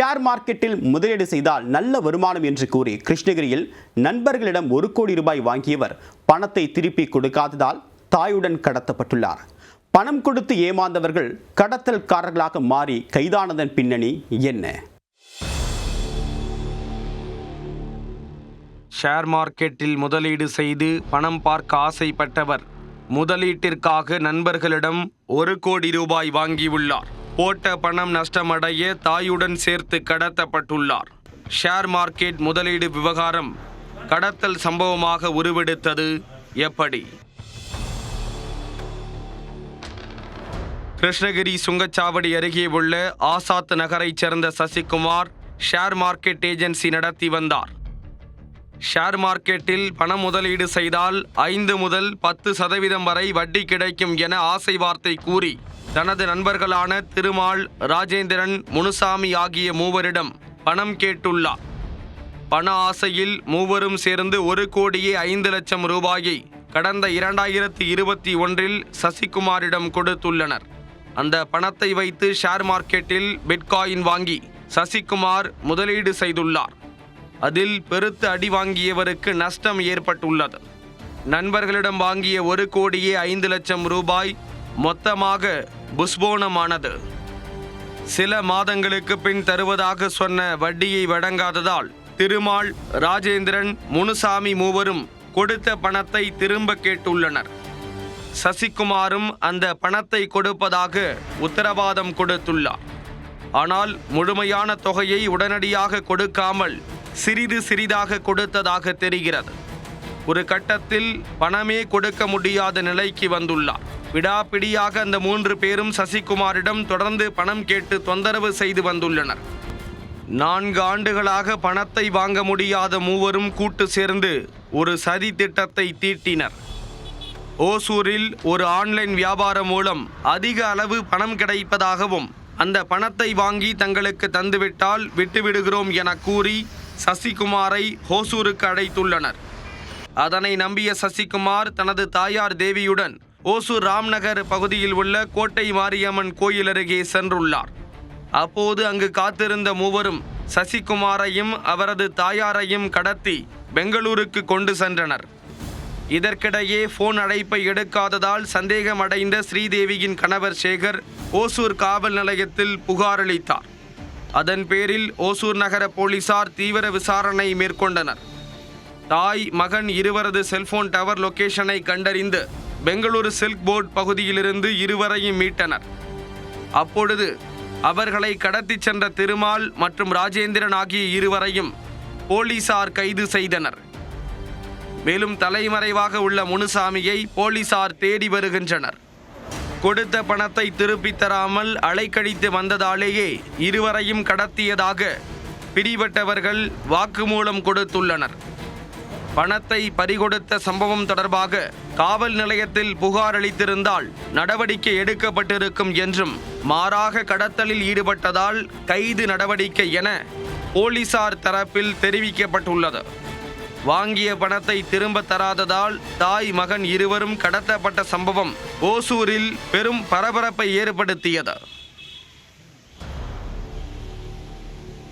Share மார்க்கெட்டில் முதலீடு செய்தால் நல்ல வருமானம் என்று கூறி கிருஷ்ணகிரியில் நண்பர்களிடம் ஒரு கோடி ரூபாய் வாங்கியவர் பணத்தை திருப்பி கொடுக்காததால் தாயுடன் கடத்தப்பட்டுள்ளார். பணம் கொடுத்து ஏமாந்தவர்கள் கடத்தல்காரர்களாக மாறி கைதானதன் பின்னணி என்ன? ஷேர் மார்க்கெட்டில் முதலீடு செய்து பணம் பார்க்க ஆசைப்பட்டவர் முதலீட்டிற்காக நண்பர்களிடம் ஒரு கோடி ரூபாய் வாங்கியுள்ளார். போட்ட பணம் நஷ்டமடைய தாயுடன் சேர்த்து கடத்தப்பட்டுள்ளார். ஷேர் மார்க்கெட் முதலீடு விவகாரம் கடத்தல் சம்பவமாக உருவெடுத்தது எப்படி? கிருஷ்ணகிரி சுங்கச்சாவடி அருகே உள்ள ஆசாத் நகரைச் சேர்ந்த சசிகுமார் ஷேர் மார்க்கெட் ஏஜென்சி நடத்தி வந்தார். ஷேர் மார்க்கெட்டில் பண முதலீடு செய்தால் ஐந்து முதல் பத்து சதவீதம் வரை வட்டி கிடைக்கும் என ஆசை வார்த்தை கூறி தனது நண்பர்களான திருமால் ராஜேந்திரன் முனுசாமி ஆகிய மூவரிடம் பணம் கேட்டுள்ளார். பண ஆசையில் மூவரும் சேர்ந்து ஒரு கோடியே ஐந்து லட்சம் ரூபாயை கடந்த இரண்டாயிரத்தி இருபத்தி ஒன்றில் சசிகுமாரிடம் கொடுத்துள்ளனர். அந்த பணத்தை வைத்து ஷேர் மார்க்கெட்டில் பிட்காயின் வாங்கி சசிகுமார் முதலீடு செய்துள்ளார். அதில் பெருத்து அடி வாங்கியவருக்கு நஷ்டம் ஏற்பட்டுள்ளது. நண்பர்களிடம் வாங்கிய ஒரு கோடியே ஐந்து லட்சம் ரூபாய் மொத்தமாக புஷ்போனமானது சில மாதங்களுக்கு பின் தருவதாக சொன்ன வட்டியை வழங்காததால் திருமால் ராஜேந்திரன் முனுசாமி மூவரும் கொடுத்த பணத்தை திரும்ப கேட்டுள்ளனர். சசிகுமாரும் அந்த பணத்தை கொடுப்பதாக உத்தரவாதம் கொடுத்துள்ளார். ஆனால் முழுமையான தொகையை உடனடியாக கொடுக்காமல் சிறிது சிறிதாக கொடுத்ததாக தெரிகிறது. ஒரு கட்டத்தில் பணமே கொடுக்க முடியாத நிலைக்கு வந்துள்ளார். விடாப்பிடியாக அந்த மூன்று பேரும் சசிகுமாரிடம் தொடர்ந்து பணம் கேட்டு தொந்தரவு செய்து வந்துள்ளனர். நான்கு ஆண்டுகளாக பணத்தை வாங்க முடியாத மூவரும் கூட்டு சேர்ந்து ஒரு சதி திட்டத்தை தீட்டினர். ஓசூரில் ஒரு ஆன்லைன் வியாபாரம் மூலம் அதிக அளவு பணம் கிடைப்பதாகவும் அந்த பணத்தை வாங்கி தங்களுக்கு தந்துவிட்டால் விட்டுவிடுகிறோம் என கூறி சசிகுமாரை ஹோசூருக்கு அழைத்துள்ளனர். அதனை நம்பிய சசிகுமார் தனது தாயார் தேவியுடன் ஓசூர் ராம்நகர் பகுதியில் உள்ள கோட்டை மாரியம்மன் கோயில் அருகே சென்றுள்ளார். அப்போது அங்கு காத்திருந்த மூவரும் சசிகுமாரையும் அவரது தாயாரையும் கடத்தி பெங்களூருக்கு கொண்டு சென்றனர். இதற்கிடையே போன் அழைப்பை எடுக்காததால் சந்தேகமடைந்த ஸ்ரீதேவியின் கணவர் சேகர் ஓசூர் காவல் நிலையத்தில் புகார் அளித்தார். அதன் பேரில் ஓசூர் நகர போலீசார் தீவிர விசாரணை மேற்கொண்டனர். தாய் மகன் இருவரது செல்போன் டவர் லொகேஷனை கண்டறிந்து பெங்களூரு சில்க் போர்ட் பகுதியிலிருந்து இருவரையும் மீட்டனர். அப்பொழுது அவர்களை கடத்திச் சென்ற திருமால் மற்றும் ராஜேந்திரன் ஆகிய இருவரையும் போலீசார் கைது செய்தனர். மேலும் தலைமறைவாக உள்ள முனுசாமியை போலீசார் தேடி வருகின்றனர். கொடுத்த பணத்தை திருப்பித் தராமல் அலைக்கழித்து வந்ததாலேயே இருவரையும் கடத்தியதாக பிடிபட்டவர்கள் வாக்குமூலம் கொடுத்துள்ளனர். பணத்தை பறிகொடுத்த சம்பவம் தொடர்பாக காவல் நிலையத்தில் புகார் அளித்திருந்தால் நடவடிக்கை எடுக்கப்பட்டிருக்கும் என்றும் மாறாக கடத்தலில் ஈடுபட்டதால் கைது நடவடிக்கை என போலீசார் தரப்பில் தெரிவிக்கப்பட்டுள்ளது. வாங்கிய பணத்தை திரும்ப தராததால் தாய் மகன் இருவரும் கடத்தப்பட்ட சம்பவம் ஓசூரில் பெரும் பரபரப்பை ஏற்படுத்தியது.